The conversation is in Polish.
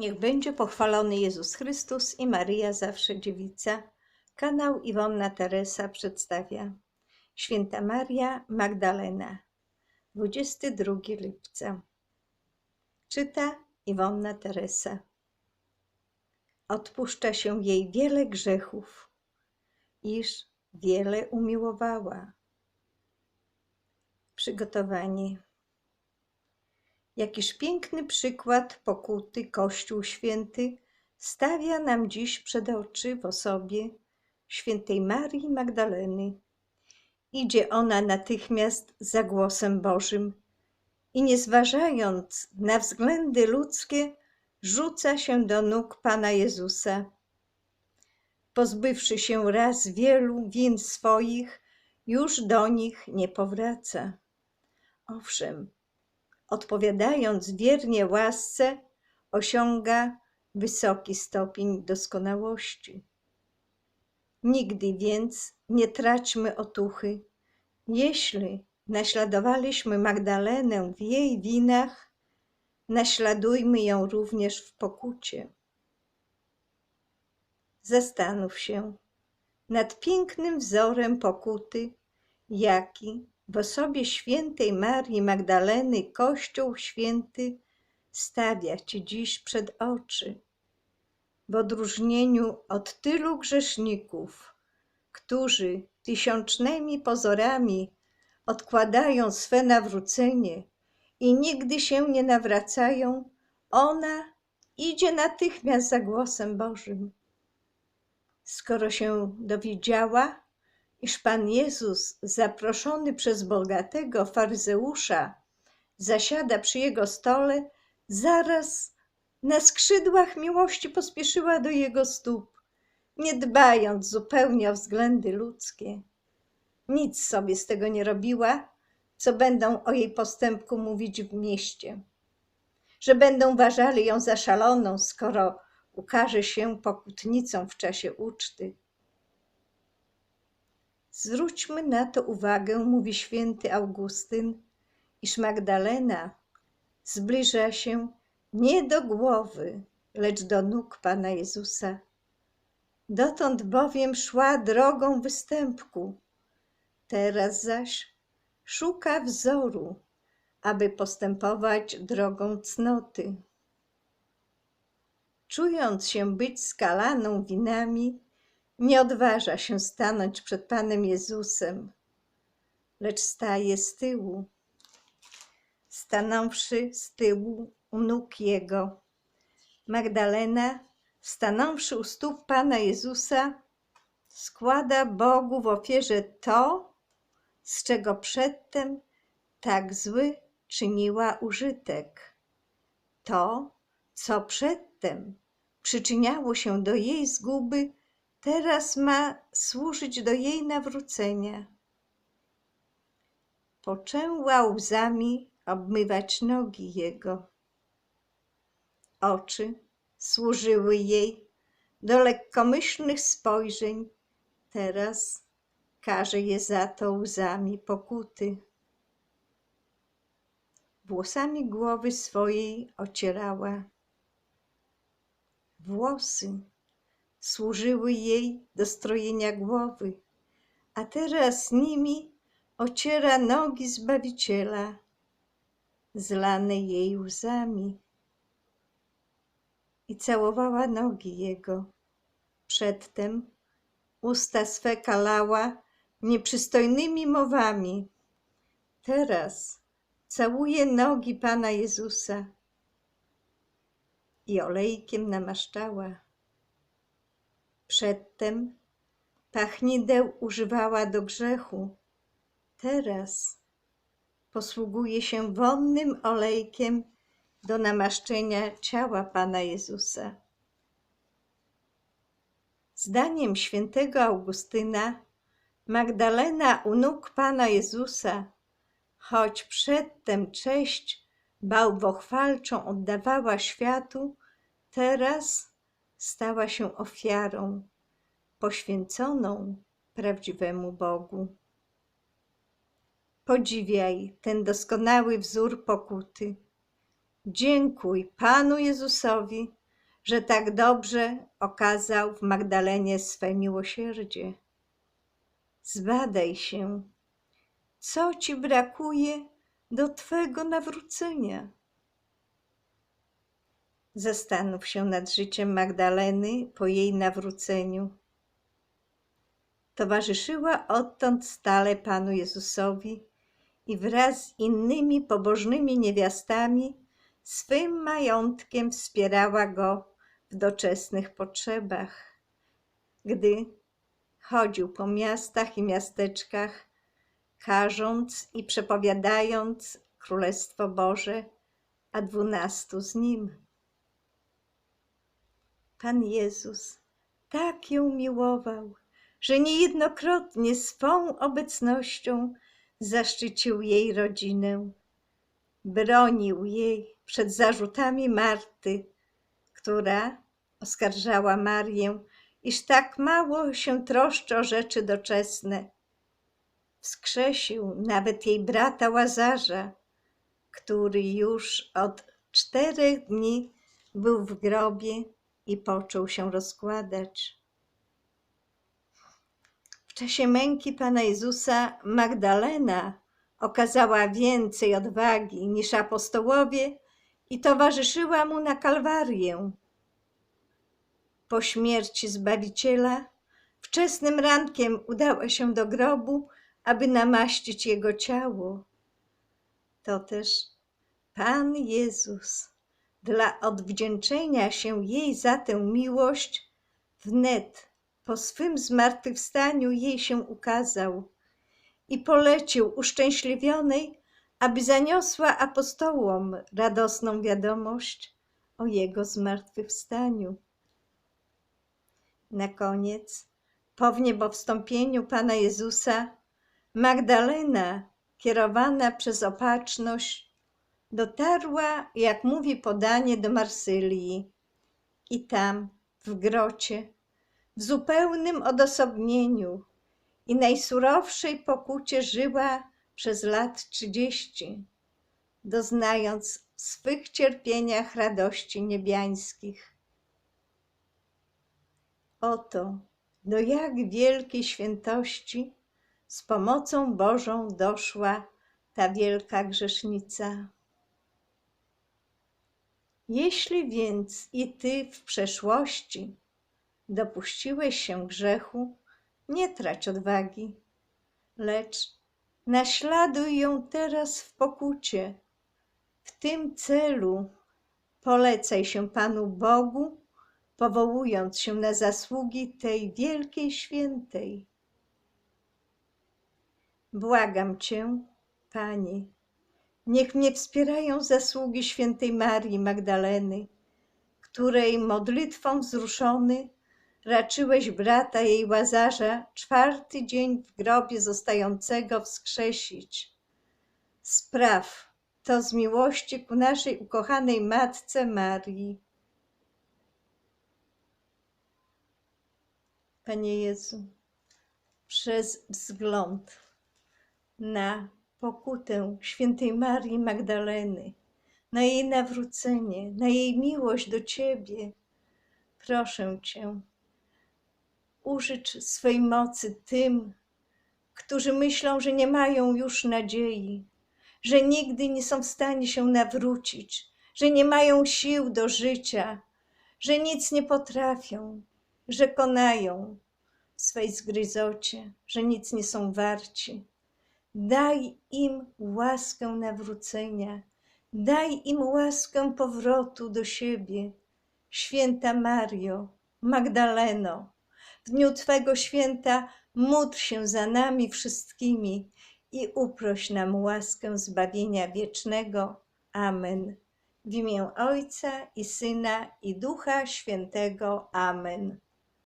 Niech będzie pochwalony Jezus Chrystus i Maryja zawsze dziewica. Kanał Iwonna Teresa przedstawia. Święta Maria Magdalena. 22 lipca. Czyta Iwonna Teresa. Odpuszcza się jej wiele grzechów, iż wiele umiłowała. Przygotowanie Jakiż piękny przykład pokuty Kościół Święty stawia nam dziś przed oczy w osobie świętej Marii Magdaleny. Idzie ona natychmiast za głosem Bożym i nie zważając na względy ludzkie, rzuca się do nóg Pana Jezusa. Pozbywszy się raz wielu win swoich, już do nich nie powraca. Owszem, odpowiadając wiernie łasce, osiąga wysoki stopień doskonałości. Nigdy więc nie traćmy otuchy. Jeśli naśladowaliśmy Magdalenę w jej winach, naśladujmy ją również w pokucie. Zastanów się nad pięknym wzorem pokuty, jaki w osobie świętej Marii Magdaleny Kościół Święty stawia Ci dziś przed oczy. W odróżnieniu od tylu grzeszników, którzy tysiącznymi pozorami odkładają swe nawrócenie i nigdy się nie nawracają, ona idzie natychmiast za głosem Bożym. Skoro się dowiedziała, iż Pan Jezus, zaproszony przez bogatego faryzeusza, zasiada przy jego stole, zaraz na skrzydłach miłości pospieszyła do jego stóp, nie dbając zupełnie o względy ludzkie. Nic sobie z tego nie robiła, co będą o jej postępku mówić w mieście. Że będą uważali ją za szaloną, skoro ukaże się pokutnicą w czasie uczty. Zwróćmy na to uwagę, mówi święty Augustyn, iż Magdalena zbliża się nie do głowy, lecz do nóg Pana Jezusa. Dotąd bowiem szła drogą występku, teraz zaś szuka wzoru, aby postępować drogą cnoty. Czując się być skalaną winami, nie odważa się stanąć przed Panem Jezusem, lecz staje z tyłu. Stanąwszy z tyłu u nóg Jego, Magdalena, stanąwszy u stóp Pana Jezusa, składa Bogu w ofierze to, z czego przedtem tak zły czyniła użytek. To, co przedtem przyczyniało się do jej zguby, teraz ma służyć do jej nawrócenia. Poczęła łzami obmywać nogi jego. Oczy służyły jej do lekkomyślnych spojrzeń, teraz każe je za to łzami pokuty. Włosami głowy swojej ocierała. Włosy służyły jej do strojenia głowy, a teraz nimi ociera nogi Zbawiciela, zlane jej łzami. I całowała nogi Jego. Przedtem usta swe kalała nieprzystojnymi mowami. Teraz całuje nogi Pana Jezusa i olejkiem namaszczała. Przedtem pachnideł używała do grzechu, teraz posługuje się wonnym olejkiem do namaszczenia ciała Pana Jezusa. Zdaniem świętego Augustyna, Magdalena u nóg Pana Jezusa, choć przedtem cześć bałwochwalczą oddawała światu, teraz stała się ofiarą poświęconą prawdziwemu Bogu. Podziwiaj ten doskonały wzór pokuty. Dziękuj Panu Jezusowi że tak dobrze okazał w Magdalenie swe miłosierdzie. Zbadaj się, co ci brakuje do twego nawrócenia. Zastanów się nad życiem Magdaleny po jej nawróceniu. Towarzyszyła odtąd stale Panu Jezusowi i wraz z innymi pobożnymi niewiastami swym majątkiem wspierała go w doczesnych potrzebach. Gdy chodził po miastach i miasteczkach, karząc i przepowiadając Królestwo Boże, a dwunastu z nim. Pan Jezus tak ją miłował, że niejednokrotnie swą obecnością zaszczycił jej rodzinę. Bronił jej przed zarzutami Marty, która oskarżała Marię, iż tak mało się troszczy o rzeczy doczesne. Wskrzesił nawet jej brata Łazarza, który już od czterech dni był w grobie i począł się rozkładać. W czasie męki Pana Jezusa Magdalena okazała więcej odwagi niż apostołowie i towarzyszyła mu na Kalwarię. Po śmierci Zbawiciela wczesnym rankiem udała się do grobu, aby namaścić jego ciało. To też Pan Jezus dla odwdzięczenia się jej za tę miłość wnet po swym zmartwychwstaniu jej się ukazał i polecił uszczęśliwionej, aby zaniosła apostołom radosną wiadomość o jego zmartwychwstaniu. Na koniec, po wniebowstąpieniu Pana Jezusa, Magdalena, kierowana przez opatrzność, dotarła, jak mówi podanie, do Marsylii i tam, w grocie, w zupełnym odosobnieniu i najsurowszej pokucie żyła przez lat trzydzieści, doznając w swych cierpieniach radości niebiańskich. Oto do jak wielkiej świętości z pomocą Bożą doszła ta wielka grzesznica. Jeśli więc i ty w przeszłości dopuściłeś się grzechu, nie trać odwagi, lecz naśladuj ją teraz w pokucie. W tym celu polecaj się Panu Bogu, powołując się na zasługi tej wielkiej świętej. Błagam Cię, Panie, niech mnie wspierają zasługi świętej Marii Magdaleny, której modlitwą wzruszony raczyłeś brata jej Łazarza czwarty dzień w grobie zostającego wskrzesić. Spraw to z miłości ku naszej ukochanej Matce Marii. Panie Jezu, przez wzgląd na pokutę świętej Marii Magdaleny, na jej nawrócenie, na jej miłość do Ciebie, proszę Cię, użycz swej mocy tym, którzy myślą, że nie mają już nadziei, że nigdy nie są w stanie się nawrócić, że nie mają sił do życia, że nic nie potrafią, że konają w swej zgryzocie, że nic nie są warci. Daj im łaskę nawrócenia, daj im łaskę powrotu do siebie. Święta Mario, Magdaleno, w dniu Twego święta módl się za nami wszystkimi i uproś nam łaskę zbawienia wiecznego. Amen. W imię Ojca i Syna i Ducha Świętego. Amen.